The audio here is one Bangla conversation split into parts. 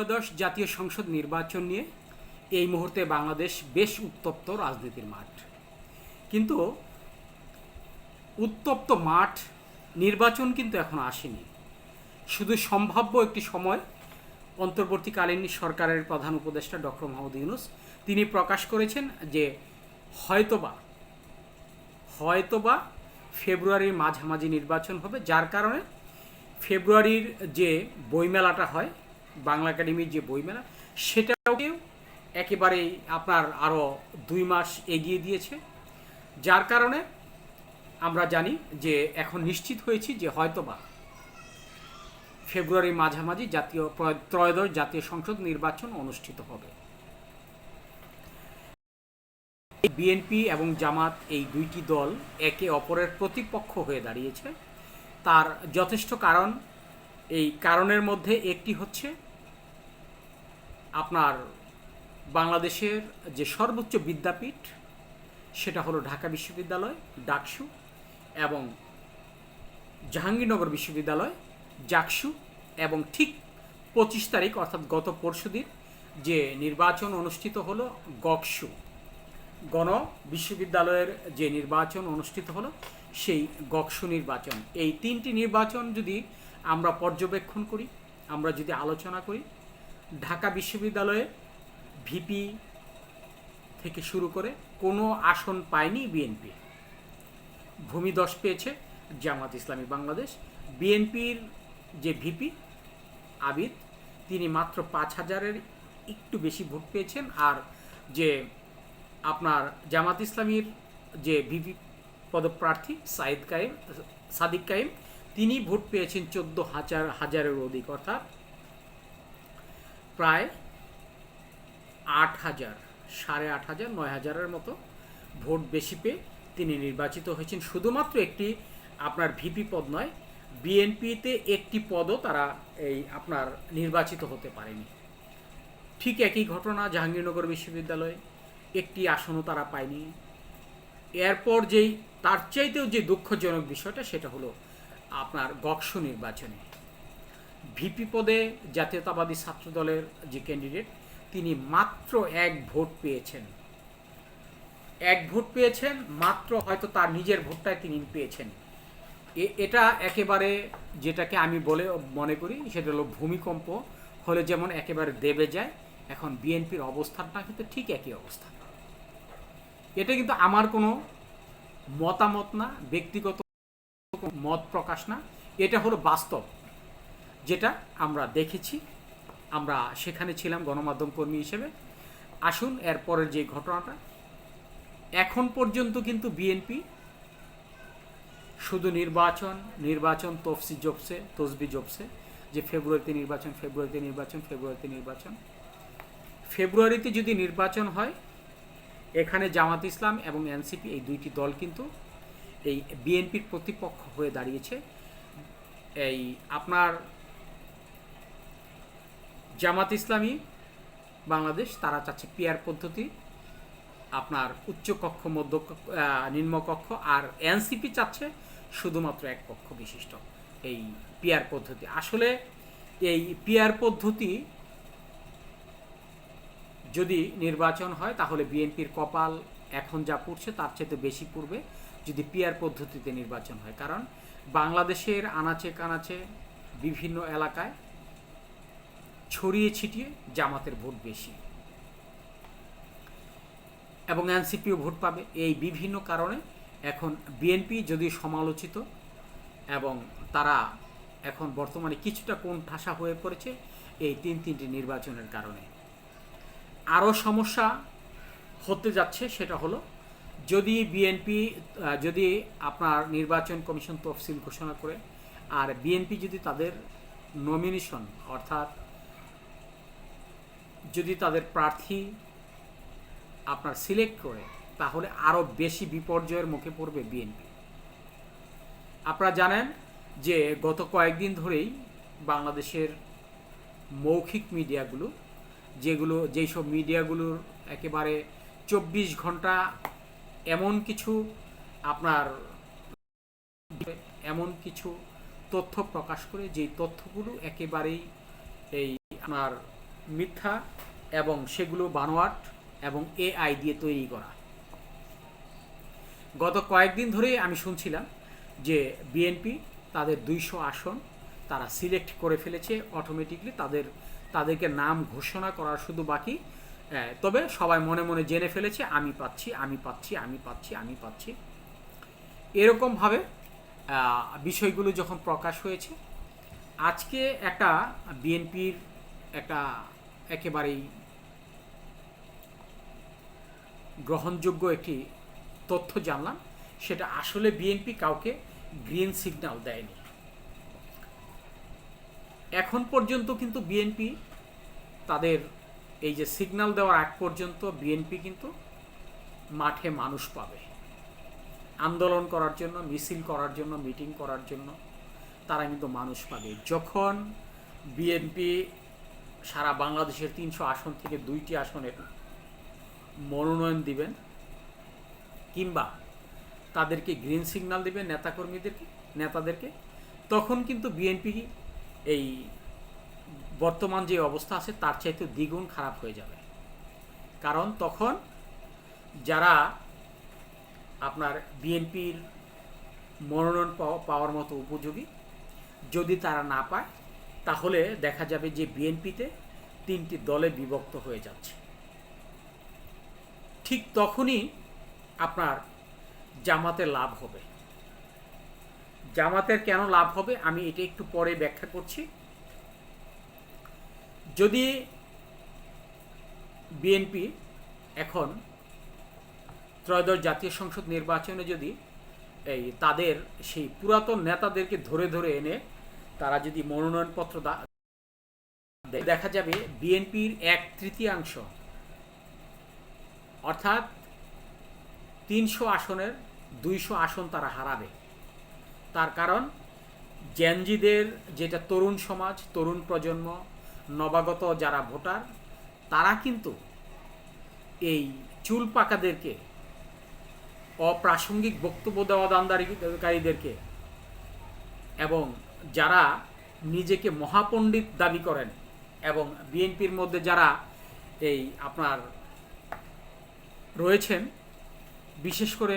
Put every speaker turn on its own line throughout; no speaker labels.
ত্রয়োদশ জাতীয় সংসদ নির্বাচন নিয়ে এই মুহূর্তে বাংলাদেশ বেশ উত্তপ্ত রাজনীতির মাঠ। কিন্তু উত্তপ্ত মাঠ নির্বাচন কিন্তু এখন আসেনি। শুধু সম্ভাব্য একটি সময় অন্তর্বর্তীকালীন সরকারের প্রধান উপদেষ্টা ডক্টর মোহাম্মদ ইউনুস তিনি প্রকাশ করেছেন যে হয়তোবা হয়তোবা ফেব্রুয়ারির মাঝামাঝি নির্বাচন হবে, যার কারণে ফেব্রুয়ারির যে বইমেলাটা হয় বাংলা একাডেমির যে বইমেলা সেটাও একেবারেই আপনার আরও দুই মাস এগিয়ে দিয়েছে। যার কারণে আমরা জানি যে এখন নিশ্চিত হয়েছি যে হয়তোবা ফেব্রুয়ারির মাঝামাঝি জাতীয় ত্রয়োদশ জাতীয় সংসদ নির্বাচন অনুষ্ঠিত হবে। বিএনপি এবং জামাত এই দুইটি দল একে অপরের প্রতিপক্ষ হয়ে দাঁড়িয়েছে। তার যথেষ্ট কারণ এই কারণের মধ্যে একটি হচ্ছে আপনার বাংলাদেশের যে সর্বোচ্চ বিদ্যাপীঠ, সেটা হলো ঢাকা বিশ্ববিদ্যালয়, ডাকসু এবং জাহাঙ্গীরনগর বিশ্ববিদ্যালয়, জাকসু এবং ঠিক পঁচিশ তারিখ, অর্থাৎ গত পরশুদিন যে নির্বাচন অনুষ্ঠিত হলো গকসু, গণ বিশ্ববিদ্যালয়ের যে নির্বাচন অনুষ্ঠিত হলো সেই গকসু নির্বাচন। এই তিনটি নির্বাচন যদি আমরা পর্যবেক্ষণ করি, আমরা যদি আলোচনা করি, ঢাকা বিশ্ববিদ্যালয়ে ভিপি থেকে শুরু করে কোনো আসন পায়নি বিএনপি। ভূমিদশ পেয়েছে জামাত ইসলামী বাংলাদেশ। বিএনপির যে ভিপি, আবিদ, তিনি মাত্র পাঁচ হাজারের একটু বেশি ভোট পেয়েছেন আর যে আপনার জামাত ইসলামীর যে ভিপি পদপ্রার্থী সাইদ কায়েম, সাদিক কায়েম তিনি ভোট পেয়েছেন চোদ্দ হাজার, হাজারের অধিক, অর্থাৎ প্রায় আট হাজার, সাড়ে আট হাজার, নয় হাজারের মতো ভোট বেশি পেয়ে তিনি নির্বাচিত হয়েছেন। শুধুমাত্র একটি আপনার ভিপি পদ নয়, বিএনপিতে একটি পদও তারা এই আপনার নির্বাচিত হতে পারেনি। ঠিক একই ঘটনা জাহাঙ্গীরনগর বিশ্ববিদ্যালয়ে, একটি আসনও তারা পায়নি। এরপর যেই, তার চাইতেও যে দুঃখজনক বিষয়টা সেটা হলো আপনার গক্স নির্বাচনে। ভিপি পদে জাতীয়তাবাদী ছাত্র দলের যে ক্যান্ডিডেট, তিনি মাত্র এক ভোট পেয়েছেন। এক ভোট পেয়েছেন, মাত্র হয়তো তার নিজের ভোটটাই তিনি পেয়েছেন। এটা একেবারে যেটাকে আমি বলে মনে করি, সেটা হলো ভূমিকম্প, হলে যেমন একেবারে দেবে যায়, এখন বিএনপির অবস্থানটা কিন্তু ঠিক একই অবস্থা। এটা কিন্তু আমার কোনো মতামত না, ব্যক্তিগত মত প্রকাশ না। এটা হলো বাস্তব। যেটা আমরা দেখেছি। আমরা সেখানে ছিলাম গণমাধ্যম কর্মী হিসেবে। আসুন এরপরের যে ঘটনাটা। এখন পর্যন্ত কিন্তু বিএনপি শুধু নির্বাচন নির্বাচন তফসি জপসে তসবি জপসে যে ফেব্রুয়ারিতে নির্বাচন ফেব্রুয়ারিতে নির্বাচন ফেব্রুয়ারিতে নির্বাচন। ফেব্রুয়ারিতে যদি নির্বাচন হয়, এখানে জামাত ইসলাম এবং এনসিপি এই দুইটি দল কিন্তু এই বিএনপির প্রতিপক্ষ হয়ে দাঁড়িয়েছে। এই আপনার জামাত ইসলামী বাংলাদেশ তারা চাচ্ছে পিয়ার পদ্ধতি আপনার উচ্চ কক্ষ মধ্য কক্ষ, নিম্নকক্ষ আর এনসিপি চাচ্ছে শুধুমাত্র এক কক্ষ বিশিষ্ট এই পিয়ার পদ্ধতি। আসলে এই পিয়ার পদ্ধতি যদি নির্বাচন হয় তাহলে বিএনপির কপাল এখন যা পড়ছে তার চেয়ে বেশি পূর্বে যদি পিয়ার পদ্ধতিতে নির্বাচন হয়। কারণ বাংলাদেশের আনাচে কানাচে বিভিন্ন এলাকায় ছড়িয়ে ছিটিয়ে জামাতের ভোট বেশি। এবং এনসিপিও ভোট পাবে। এই বিভিন্ন কারণে এখন বিএনপি যদি সমালোচিত এবং তারা এখন বর্তমানে কিছুটা কোন ঠাসা হয়ে পড়েছে এই তিন তিনটি নির্বাচনের কারণে। আরও সমস্যা হতে যাচ্ছে সেটা হলো যদি বিএনপি যদি আপনার নির্বাচন কমিশন তফসিল ঘোষণা করে, আর বিএনপি যদি তাদের নমিনেশন অর্থাৎ যদি তাদের প্রার্থী আপনার সিলেক্ট করে, তাহলে আরও বেশি বিপর্যয়ের মুখে পড়বে বিএনপি আপনারা জানেন যে গত কয়েকদিন ধরেই বাংলাদেশের মৌখিক মিডিয়াগুলো, যেগুলো যেই সব মিডিয়াগুলোর একেবারে চব্বিশ ঘণ্টা এমন কিছু আপনার এমন কিছু তথ্য প্রকাশ করে, যেই তথ্যগুলো একেবারেই এই আপনার মিথ্যা এবং সেগুলো বানোয়াট এবং এআই দিয়ে তৈরি করা। গত কয়েকদিন ধরেই আমি শুনছিলাম যে বিএনপি তাদের দুইশো আসন তারা সিলেক্ট করে ফেলেছে অটোমেটিকলি তাদের, তাদেরকে নাম ঘোষণা করার শুধু বাকি। তবে সবাই মনে মনে জেনে ফেলেছে, আমি পাচ্ছি আমি পাচ্ছি আমি পাচ্ছি আমি পাচ্ছি। এরকমভাবে বিষয়গুলো যখন প্রকাশ হয়েছে, আজকে একটা বিএনপির একটা একেবারেই গ্রহণযোগ্য একটি তথ্য জানলাম, সেটা আসলে বিএনপি কাউকে গ্রিন সিগন্যাল দেয়নি। এখন পর্যন্ত কিন্তু বিএনপি তাদের এই যে সিগন্যাল দেওয়ার আগ পর্যন্ত বিএনপি কিন্তু মাঠে মানুষ পাবে। আন্দোলন করার জন্য, মিছিল করার জন্য, মিটিং করার জন্য তারা কিন্তু মানুষ পাবে। যখন বিএনপি সারা বাংলাদেশের তিনশো আসন থেকে দুইটি আসনের মনোনয়ন দিবেন কিংবা তাদেরকে গ্রিন সিগন্যাল দিবেন নেতাকর্মীদেরকে, নেতাদেরকে, তখন কিন্তু বিএনপি এই বর্তমান যে অবস্থা আছে, তার চাইতে দ্বিগুণ খারাপ হয়ে যাবে। কারণ তখন যারা আপনার বিএনপির মনোনয়ন পাওয়া- পাওয়ার মতো উপযোগী, যদি তারা না পায়, তাহলে দেখা যাবে যে বিএনপিতে তিনটি দলে বিভক্ত হয়ে যাচ্ছে। ঠিক তখনই আপনার জামাতে লাভ হবে। জামাতের কেন লাভ হবে, আমি এটা একটু পরে ব্যাখ্যা করছি। যদি বিএনপি এখন ত্রয়োদশ জাতীয় সংসদ নির্বাচনে যদি এই তাদের সেই পুরাতন নেতাদেরকে ধরে ধরে এনে তারা যদি মনোনয়নপত্র দেখা যাবে বিএনপির এক তৃতীয়াংশ। অর্থাৎ তিনশো আসনের দুইশো আসন তারা হারাবে। তার কারণ জেনজিদের যেটা তরুণ সমাজ, তরুণ প্রজন্ম নবাগত যারা ভোটার, তারা কিন্তু এই চুল পাকাদেরকে, অপ্রাসঙ্গিক বক্তব্য দেওয়া দানদারিকারীদেরকে এবং যারা নিজেকে মহাপণ্ডিত দাবি করেন এবং বিএনপির মধ্যে যারা এই আপনার রয়েছেন, বিশেষ করে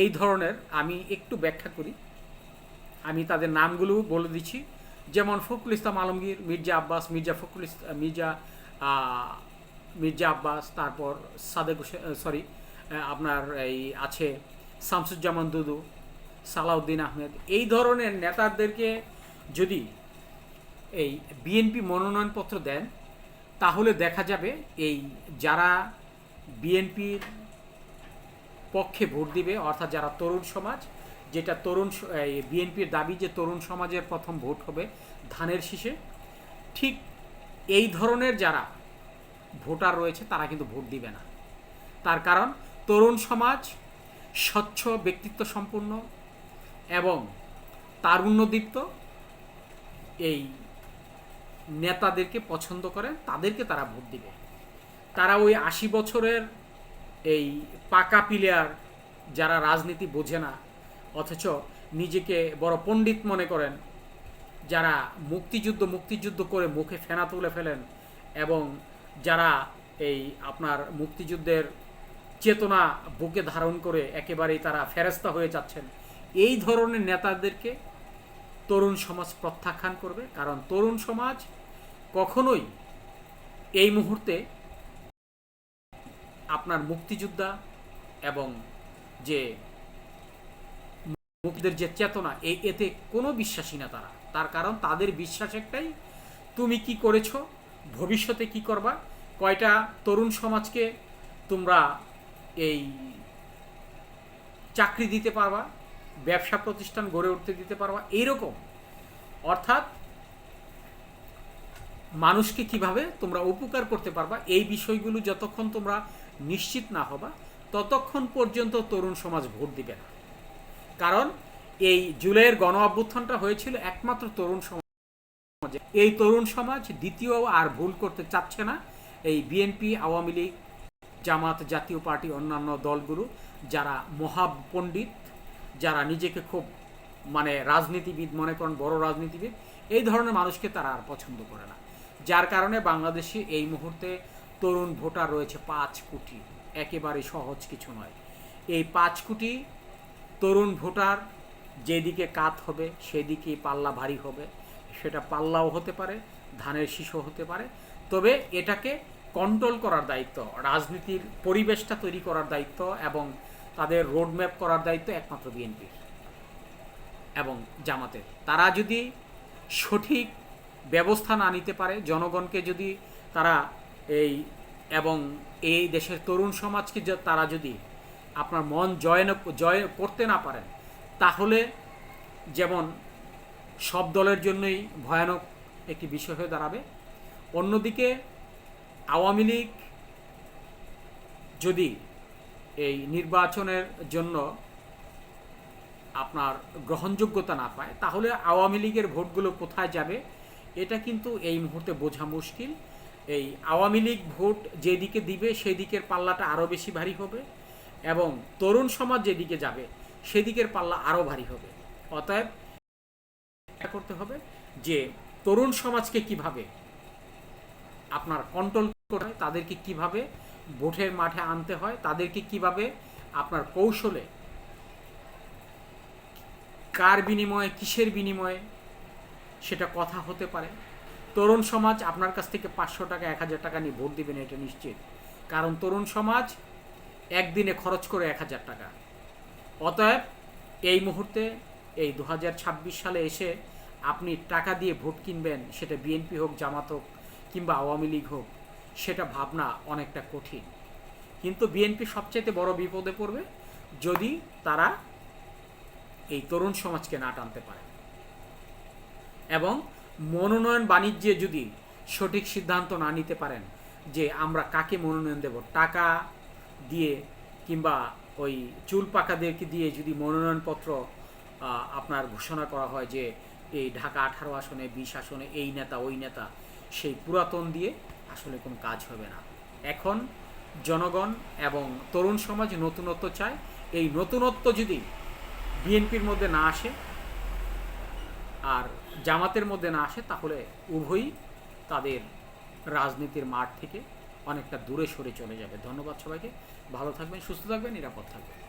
এই ধরনের, আমি একটু ব্যাখ্যা করি। আমি তাদের নামগুলো বলে দিচ্ছি। যেমন ফখরুল ইসলাম আলমগীর, মির্জা আব্বাস, মির্জা ফখরুল মির্জা মির্জা আব্বাস, তারপর সাদেক সরি আপনার এই আছে শামসুজ্জামান দুদু, সালাউদ্দিন আহমেদ। এই ধরনের নেতাদেরকে যদি এই বিএনপি মনোনয়নপত্র দেন, তাহলে দেখা যাবে এই যারা বিএনপির পক্ষে ভোট দিবে, অর্থাৎ যারা তরুণ সমাজ যেটা তরুণ বিএনপির দাবি যে তরুণ সমাজের প্রথম ভোট হবে ধানের শীষে, ঠিক এই ধরনের যারা ভোটার রয়েছে তারা কিন্তু ভোট দিবে না। তার কারণ তরুণ সমাজ স্বচ্ছ ব্যক্তিত্ব সম্পন্ন এবং তারুণ্যদীপ্ত এই নেতাদেরকে পছন্দ করে, তাদেরকে তারা ভোট দিবে। তারা ওই আশি বছরের এই পাকা প্লেয়ার যারা রাজনীতি বোঝে না অথচ নিজেকে বড় পণ্ডিত মনে করেন, যারা মুক্তিযুদ্ধ মুক্তিযুদ্ধ করে মুখে ফেনা তুলে ফেলেন এবং যারা এই আপনার মুক্তিযুদ্ধের চেতনা বুকে ধারণ করে একেবারেই তারা ফেরস্তা হয়ে যাচ্ছেন, এই ধরনের নেতাদেরকে তরুণ সমাজ প্রত্যাখ্যান করবে। কারণ তরুণ সমাজ কখনোই এই মুহূর্তে আপনার মুক্তিযোদ্ধা এবং যে মুক্তিদের যে চেতনা এতে কোনো বিশ্বাসী না তারা। তার কারণ তাদের বিশ্বাস একটাই, তুমি কি করেছ, ভবিষ্যতে কি করবা? কয়টা তরুণ সমাজকে তোমরা এই চাকরি দিতে পারবা, ব্যবসা প্রতিষ্ঠান গড়ে উঠতে দিতে পারবা এইরকম অর্থাৎ মানুষকে কীভাবে তোমরা উপকার করতে পারবা, এই বিষয়গুলো যতক্ষণ তোমরা নিশ্চিত না হবা, ততক্ষণ পর্যন্ত তরুণ সমাজ ভোট দিবে না। কারণ এই জুলাইয়ের গণ অভ্যুত্থানটা হয়েছিল একমাত্র তরুণ সমাজে। এই তরুণ সমাজ দ্বিতীয় আর ভুল করতে চাচ্ছে না। এই বিএনপি আওয়ামী লীগ, জামাত জাতীয় পার্টি, অন্যান্য দলগুলো, যারা মহাপণ্ডিত যারা নিজেকে খুব মানে রাজনীতিবিদ মনে করেন, বড় রাজনীতিবিদ, এই ধরনের মানুষকে তারা আর পছন্দ করে না। যার কারণে বাংলাদেশে এই মুহূর্তে তরুণ ভোটার রয়েছে পাঁচ কোটি। একেবারে সহজ কিছু নয়। এই পাঁচ কোটি তরুণ ভোটার যেদিকে কাত হবে সেদিকে পাল্লা ভারী হবে। সেটা পাল্লাও হতে পারে, ধানের শীষও হতে পারে। তবে এটাকে কন্ট্রোল করার দায়িত্ব, রাজনীতির পরিবেশটা তৈরি করার দায়িত্ব এবং তাদের রোডম্যাপ করার দায়িত্ব একমাত্র বিএনপির এবং জামাতের। তারা যদি সঠিক ব্যবস্থা না নিতে পারে, জনগণকে যদি তারা এই এবং এই দেশের তরুণ সমাজকে তারা যদি আপনার মন জয় জয় করতে না পারেন তাহলে যেমন সব দলের জন্যই ভয়ানক একটি বিষয় হয়ে দাঁড়াবে, অন্যদিকে আওয়ামী লীগ যদি এই নির্বাচনের জন্য আপনার গ্রহণযোগ্যতা না পায়, তাহলে আওয়ামী লীগের ভোটগুলো কোথায় যাবে এটা কিন্তু এই মুহূর্তে বোঝা মুশকিল। এই আওয়ামী লীগ ভোট যেদিকে দিবে, সেদিকের পাল্লাটা আরও বেশি ভারী হবে এবং তরুণ সমাজ যেদিকে যাবে সেদিকের পাল্লা আরও ভারী হবে। অতএব করতে হবে যে তরুণ সমাজকে কীভাবে আপনার কন্ট্রোল করতে হয়, তাদেরকে কীভাবে ভোটের মাঠে আনতে হয়, তাদেরকে কীভাবে আপনার কৌশলে কার বিনিময়ে, কিসের বিনিময়ে সেটা কথা হতে পারে। তরুণ সমাজ আপনার কাছ থেকে পাঁচশো টাকা, এক হাজার টাকা নিয়ে ভোট দিবেন, এটা নিশ্চিত। কারণ তরুণ সমাজ একদিনে খরচ করে এক হাজার টাকা। অতএব এই মুহূর্তে এই দু হাজার ছাব্বিশ সালে এসে আপনি টাকা দিয়ে ভোট কিনবেন, সেটা বিএনপি হোক, জামাত হোক, কিংবা আওয়ামী লীগ হোক, সেটা ভাবনা অনেকটা কঠিন। কিন্তু বিএনপি সবচেয়ে বড় বিপদে পড়বে যদি তারা এই তরুণ সমাজকে না টানতে পারে। এবং মনোনয়ন বাণিজ্যে যদি সঠিক সিদ্ধান্ত না নিতে পারেন যে আমরা কাকে মনোনয়ন দেব, টাকা দিয়ে কিংবা ওই চুল পাকাদেরকে দিয়ে যদি মনোনয়নপত্র আপনার ঘোষণা করা হয় যে এই ঢাকা আঠারো আসনে, বিশ আসনে এই নেতা, ওই নেতা, সেই পুরাতন দিয়ে আসলে কোনো কাজ হবে না। এখন জনগণ এবং তরুণ সমাজ নতুনত্ব চায়। এই নতুনত্ব যদি বিএনপির মধ্যে না আসে আর জামাতের মধ্যে না আসে, তাহলে উভয়ই তাদের রাজনীতির মাঠ থেকে অনেকটা দূরে সরে চলে যাবে। ধন্যবাদ সবাইকে। ভালো থাকবেন সুস্থ থাকবেন নিরাপদ থাকবেন।